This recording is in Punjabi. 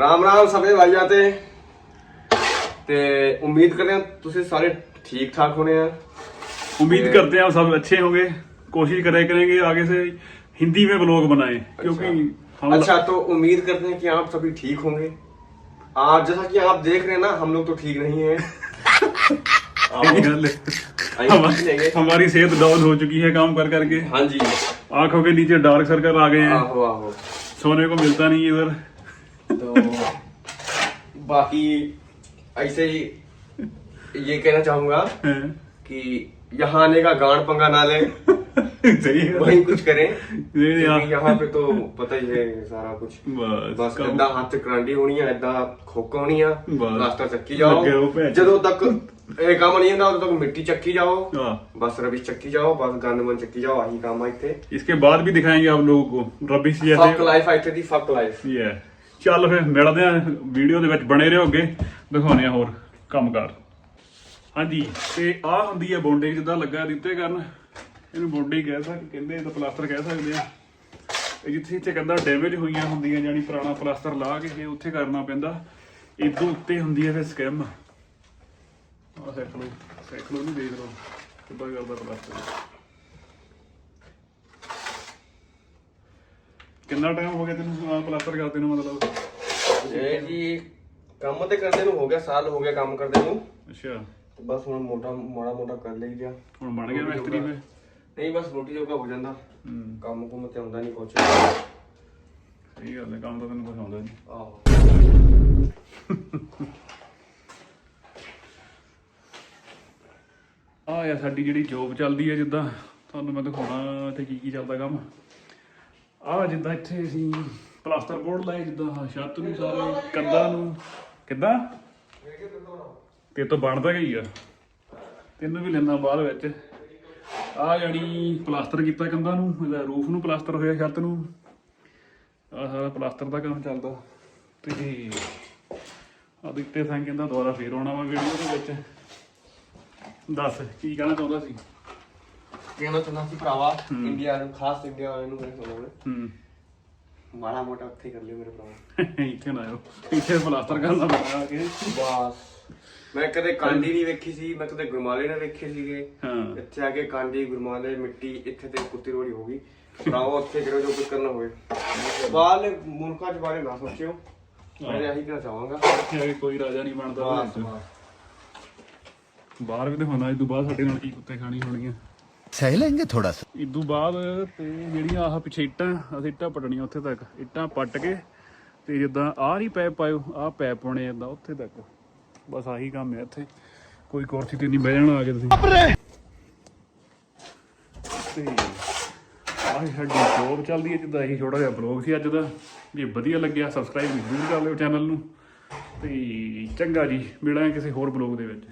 ਰਾਮ ਰਾਮ ਸਭੇ ਭਾਈਆਂ ਤੇ ਤੇ ਉਮੀਦ ਕਰਦੇ ਹਾਂ ਤੁਸੀਂ ਸਾਰੇ ਠੀਕ ਠਾਕ ਹੋਣੇ ਆ उम्मीद करते हैं आप सब अच्छे होंगे कोशिश करे करेंगे आगे से हिंदी में ब्लॉग बनाए क्योंकि हम अच्छा तो उम्मीद करते हैं कि आप सभी ठीक होंगे आज जैसा कि आप देख रहे हैं ना हम लोग तो ठीक नहीं है यही गल है। आई हमा- ठीक नहीं है। हमारी सेहत डाउन हो चुकी है काम कर करके हाँ जी आंखों के नीचे डार्क सर्कल आ गए हैं आहो आहो सोने को मिलता नहीं इधर तो बाकी ऐसे ही ये कहना चाहूंगा हैं। कि यहाँ आने का गांड पंगा ना ले सही है वही कुछ करें ये यार क्योंकि यहाँ पे तो पता ही है सारा कुछ बस ਬਸ काम- ਏਦਾਂ ਹੱਥ 'ਚ ਕਰਾਂਡੀ ਹੋਣੀ ਆ ਏਦਾਂ ਖੋਕਾ ਹੋਣੀ ਆ ਬਸ। ਪਲਾਸਟਰ ਚੱਕੀ ਲੱਗੇ ਰਹੋ ਜਾਓ ਭੈਣ। ਜਦੋਂ ਤੱਕ ਇਹ ਕੰਮ ਨਹੀਂ ਹੁੰਦਾ ਉਦੋਂ ਤੱਕ ਮਿੱਟੀ ਚੱਕੀ ਜਾਓ हाँ। ਬਸ ਰਵਿਸ਼ ਚੱਕੀ ਜਾਓ ਬਸ ਗੰਦ ਮਨ ਚੱਕੀ ਜਾਓ ਆਹੀ ਕੰਮ ਆ ਇੱਥੇ इसके बाद भी दिखाएंगे आप लोगों को रबिश ਫੱਕ जैसे ਲਾਈਫ ਆ ਇੱਥੇ ਦੀ ਫੱਕ ਲਾਈਫ ਇਹ ਹੈ ਚੱਲ ਫਿਰ ਮਿਲਦੇ ਆ ਵੀਡੀਓ ਦੇ ਵਿੱਚ ਬਣੇ ਰਹੋ ਅੱਗੇ ਦਿਖਾਉਣੇ ਆ ਹੋਰ ਕੰਮਕਾਰ। ਹਾਂਜੀ, ਤੇ ਆਹ ਹੁੰਦੀ ਹੈ ਬੌਂਡਿੰਗ ਜਿੱਦਾਂ ਲੱਗਾ ਦਿੱਤੇ ਕਰਨ। ਇਹਨੂੰ ਬੌਂਡਿੰਗ ਕਹਿ ਸਕਦੇ, ਕਹਿੰਦੇ ਤਾਂ ਪਲਾਸਟਰ ਕਹਿ ਸਕਦੇ ਆ। ਇਹ ਜਿੱਥੇ ਜਿੱਥੇ ਕਹਿੰਦਾ ਡੈਮੇਜ ਹੋਈਆਂ ਹੁੰਦੀਆਂ ਜਾਨੀ ਪੁਰਾਣਾ ਪਲਾਸਟਰ ਲਾ ਕੇ ਇਹ ਉੱਥੇ ਕਰਨਾ ਪੈਂਦਾ। ਇਦੋਂ ਉੱਤੇ ਹੁੰਦੀ ਹੈ ਫਿਰ ਸਕੈਮ ਆਹ ਸਿੱਖ ਲਓ ਸਿੱਖ ਲਓ ਨਹੀਂ ਦੇਖ ਲਓ, ਕਿੱਦਾਂ ਕਰਦਾ ਪਲਾਸਟਰ। ਕਿੰਨਾ ਟਾਈਮ ਹੋ ਗਿਆ ਤੈਨੂੰ ਪਲਾਸਟਰ ਕਰਦੇ ਨੂੰ ਮਤਲਬ? ਇਹ ਜੀ ਕੰਮ ਤੇ ਕਰਦੇ ਨੂੰ ਹੋ ਗਿਆ ਸਾਲ ਹੋ ਗਿਆ ਕੰਮ ਕਰਦੇ ਨੂੰ। ਅੱਛਾ। ਤੇ ਬਸ ਹੁਣ ਮੋਟਾ ਮਾੜਾ ਮੋਟਾ ਕਰ ਲਈ ਗਿਆ। ਹੁਣ ਬਣ ਗਿਆ ਮਿਸਤਰੀ ਫੇ ਨਹੀਂ ਬਸ ਰੋਟੀ ਜੋਗਾ ਹੋ ਜਾਂਦਾ। ਹੂੰ। ਕੰਮ ਕੁਮ ਤੇ ਆਉਂਦਾ ਨਹੀਂ ਕੁਛ। ਸਹੀ ਗੱਲ ਹੈ ਕੰਮ ਤਾਂ ਤੈਨੂੰ ਕੁਛ ਆਉਂਦਾ ਨਹੀਂ। ਆਹੋ। ਆ ਯਾ ਸਾਡੀ ਜਿਹੜੀ ਜੋਬ ਚੱਲਦੀ ਹੈ ਜਿੱਦਾਂ ਤੁਹਾਨੂੰ ਮੈਂ ਦਿਖਾਉਣਾ ਇੱਥੇ ਕੀ ਕੀ ਚੱਲਦਾ ਕੰਮ। ਆ ਜਿੱਦਾਂ ਇੱਥੇ ਅਸੀਂ ਪਲਾਸਟਰ ਬੋਰਡ ਲਾਏ, ਜਿੱਦਾਂ ਛੱਤ ਨੂੰ ਸਾਰੇ ਕੰਧਾਂ ਨੂੰ। ਕਿੱਦਾਂ? ਤੇ ਤੋਂ ਬਣਦਾ ਗਈ ਆ। ਤੈਨੂੰ ਵੀ ਲੈਣਾ ਬਾਅਦ ਵਿੱਚ ਆ ਜਾਣੀ ਪਲਾਸਟਰ ਕੀਤਾ ਕੰਧਾਂ ਨੂੰ, ਇਹਦਾ ਰੂਫ ਨੂੰ ਪਲਾਸਟਰ ਹੋਇਆ ਛੱਤ ਨੂੰ। ਆ ਸਾਰਾ ਪਲਾਸਟਰ ਦਾ ਕੰਮ ਚੱਲਦਾ। ਤੇ ਆ ਦਿੱਤੇ ਸਾਂ ਕਹਿੰਦਾ ਦੁਬਾਰਾ ਫੇਰ ਆਉਣਾ ਵਾ ਵੀਡੀਓ ਦੇ ਵਿੱਚ। ਦੱਸ, ਕੀ ਕਹਿਣਾ ਚਾਹੁੰਦਾ ਸੀ? ਕਹਿਣਾ ਚਾਹੁੰਦਾ ਸੀ ਭਰਾਵਾ? ਇੰਡੀਆ ਨੂੰ ਖਾਸ ਇੰਡੀਆ ਵਾਲਿਆਂ ਨੂੰ ਮੈਂ ਸੁਣਾਉਣਾ ਹੂੰ। ਮਾੜਾ ਮੋਟਾ ਉੱਥੇ ਕਰ ਲਿਓ ਮੇਰੇ ਭਰਾ ਇੱਥੇ ਨਾ ਆਇਓ। ਇੱਥੇ ਪਲਾਸਟਰ ਕਰਨਾ ਬਣਾ ਕੇ ਬਸ। ਮੈਂ ਕਦੇ ਕਾਂਡੀ ਨਹੀਂ ਵੇਖੀ ਸੀ ਮੈਂ ਕਦੇ ਗੁਰਮਾਲੇ ਨਾ ਵੇਖੇ ਸੀਗੇ। ਹਾਂ। ਇੱਥੇ ਆ ਕੇ ਕਾਂਡੀ ਗੁਰਮਾਲੇ ਮਿੱਟੀ ਇੱਥੇ ਤੇ ਕੁੱਤੀ ਰੋੜੀ ਹੋ ਗਈ। ਭਰਾਵਾ ਉੱਥੇ ਕਰੋ ਜੋ ਕੁਝ ਕਰਨਾ ਹੋਵੇ। ਬਾਹਰਲੇ ਮੁਲਕਾਂ 'ਚ ਬਾਰੇ ਨਾ ਸੋਚਿਓ। ਮੈਂ ਤਾਂ ਇਹੀ ਕਹਿਣਾ ਚਾਹਾਂਗਾ। ਇੱਥੇ ਆ ਕੇ ਕੋਈ ਰਾਜਾ ਨਹੀਂ ਬਣਦਾ। ਬਾਹਰ ਵੀ ਦਿਖਾਉਣਾ ਇਸ ਤੋਂ ਬਾਅਦ ਸਾਡੇ ਨਾਲ ਕੀ ਕੁੱਤੇ ਖਾਣੀ ਹੋਣਗੀਆਂ। ਸਹਿਲेंगे ਥੋੜਾ ਸਾ? ਇਦੋਂ ਬਾਅਦ ਤੇ ਜਿਹੜੀਆਂ ਆਹ ਪਿਛੇ ਇੱਟਾਂ, ਅਸੀਂ ਇੱਟਾਂ ਪਟਣੀਆਂ ਉੱਥੇ ਤੱਕ। ਇੱਟਾਂ ਪੱਟ ਕੇ ਤੇ ਜਿੱਦਾਂ ਆਹ ਨਹੀਂ ਪੈਪ ਪਾਇਓ ਆਹ ਪੈਪ ਪਾਉਣੇ ਜਾਂਦਾ ਉੱਥੇ ਤੱਕ। ਬਸ ਆਹੀ ਕੰਮ ਹੈ ਇੱਥੇ। ਕੋਈ ਕੁਰਸੀ ਤੇ ਨਹੀਂ ਬਹਿ ਜਾਣਾ ਆ ਕੇ ਤੁਸੀਂ। ਤੇ ਆਹ ਸਾਡੀ ਜੋਬ ਚੱਲਦੀ ਹੈ, ਜਿੱਦਾਂ ਇਹ ਛੋਟਾ ਜਿਹਾ ਬਲੌਗ ਸੀ ਅੱਜ ਦਾ। ਜੇ ਵਧੀਆ ਲੱਗਿਆ ਸਬਸਕ੍ਰਾਈਬ ਜ਼ਰੂਰ ਕਰ ਲਿਓ ਚੈਨਲ ਨੂੰ। ਤੇ ਚੰਗਾ ਜੀ, ਮਿਲਾਂਗੇ ਕਿਸੇ ਹੋਰ ਬਲੌਗ ਦੇ ਵਿੱਚ।